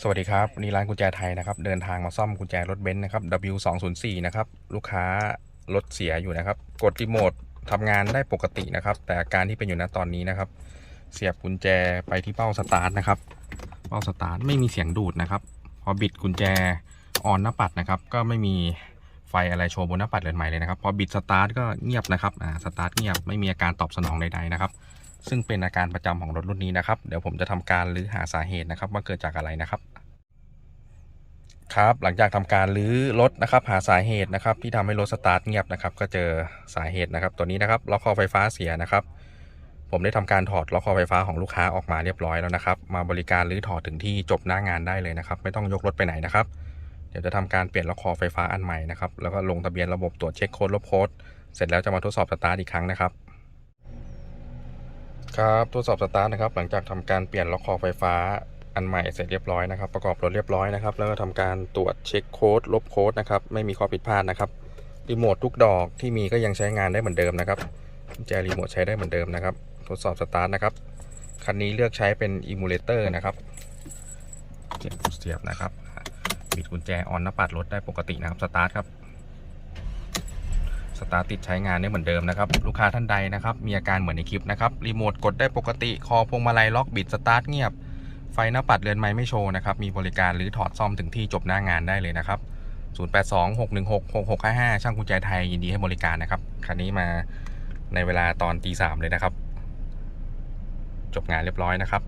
สวัสดีครับวันนี่ร้านกุญแจไทยนะครับ เดินทางมาซ่อมกุญแจรถเบนซ์นะครับ W204 นะครับ ลูกค้ารถเสียอยู่นะครับ กดรีโมททำงานได้ปกตินะครับ แต่อาการที่เป็นอยู่ณตอนนี้นะครับ เสียบกุญแจไปที่เป้าสตาร์ทนะครับ เป้าสตาร์ทไม่มีเสียงดูดนะครับ พอบิดกุญแจออนหน้าปัดนะครับ ก็ไม่มีไฟอะไรโชว์บนหน้าปัดเรือนใหม่เลยนะครับ พอบิดสตาร์ทก็เงียบนะครับ อ่า สตาร์ทเงียบไม่มีอาการตอบสนองใดๆนะครับ ซึ่งเป็นอาการประจำของรถรุ่นนี้นะครับ เดี๋ยวผมจะทำการรื้อหาสาเหตุนะครับ ว่าเกิดจากอะไรนะครับ ครับ หลังจากทำการรื้อรถนะครับ หาสาเหตุนะครับ ที่ทำให้รถสตาร์ทเงียบนะครับ ก็เจอสาเหตุนะครับ ตัวนี้นะครับล็อกคอไฟฟ้าเสียนะครับ ผมได้ทำการถอดล็อกคอไฟฟ้าของลูกค้าออกมาเรียบร้อยแล้วนะครับ มาบริการรื้อถอดถึงที่จบหน้างานได้เลยนะครับ ไม่ต้องยกรถไปไหนนะครับเดี๋ยวจะทำการเปลี่ยนล็อกคอไฟฟ้าอันใหม่นะครับ แล้วก็ลงทะเบียนระบบตรวจเช็คโค้ดลบโค้ด เสร็จแล้วจะมาทดสอบสตาร์ทอีกครั้งนะครับ ครับทดสอบสตาร์ทนะครับหลังจากทำการเปลี่ยนล็อกคอไฟฟ้าอันใหม่เสร็จเรียบร้อยนะครับประกอบรถเรียบร้อยนะครับแล้วก็ทำการตรวจเช็คโค้ดลบโค้ดนะครับไม่มีข้อผิดพลาดนะครับรีโมททุกดอกที่มีก็ยังใช้งานได้เหมือนเดิมนะครับกุญแจรีโมทใช้ได้เหมือนเดิมนะครับทดสอบสตาร์ทนะครับคันนี้เลือกใช้เป็นอิมูเลเตอร์นะครับเก็บเสียบนะครับบิดกุญแจออนหน้าปัดรถได้ปกตินะครับสตาร์ทครับ สตาร์ทติดใช้งานได้เหมือนเดิมนะครับ ลูกค้าท่านใดนะครับ มีอาการเหมือนในคลิปนะครับ รีโมทกดได้ปกติ คอพวงมาลัยล็อกบิดสตาร์ทเงียบ ไฟหน้าปัดเรือนไม้ไม่โชว์นะครับ มีบริการหรือถอดซ่อมถึงที่จบหน้างานได้เลยนะครับ 0826166655 ช่างกุญแจไทยยินดีให้บริการนะครับ คันนี้มาในเวลาตอนตีสามเลยนะครับ จบงานเรียบร้อยนะครับ